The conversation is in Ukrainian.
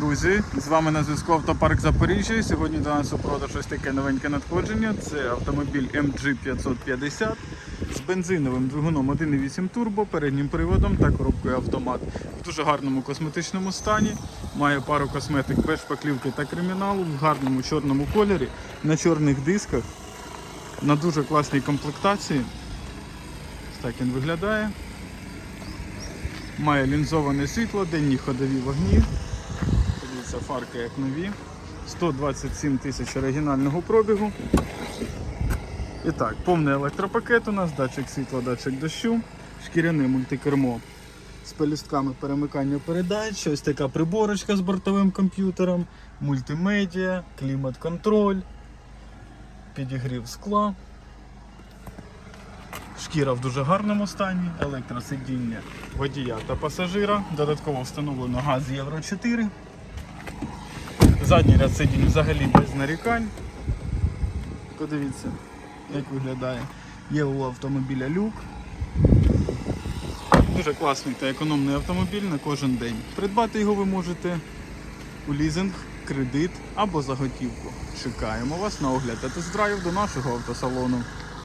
друзі! З вами на зв'язку Автопарк Запоріжжя. Сьогодні до нас у продаж ось таке новеньке надходження. Це автомобіль MG 550 з бензиновим двигуном 1.8 турбо, переднім приводом та коробкою автомат. В дуже гарному косметичному стані. Має пару косметик без шпаклівки та криміналу в гарному чорному кольорі, на чорних дисках, на дуже класній комплектації. Ось так він виглядає. Має лінзоване світло, денні ходові вогні. Фарки як нові. 127 тисяч оригінального пробігу. І так, повний електропакет у нас, датчик світла, датчик дощу, шкіряне мультикермо з пелюстками перемикання передач, ось така приборочка з бортовим комп'ютером, мультимедіа, клімат-контроль, підігрів скла. Шкіра в дуже гарному стані, електросидіння водія та пасажира. Додатково встановлено газ Євро 4. Задній ряд сидінь взагалі без нарікань. Подивіться, як виглядає. Є у автомобіля люк. Дуже класний та економний автомобіль на кожен день. Придбати його ви можете у лізинг, кредит або за готівку. Чекаємо вас на огляд та тест-драйв до нашого автосалону.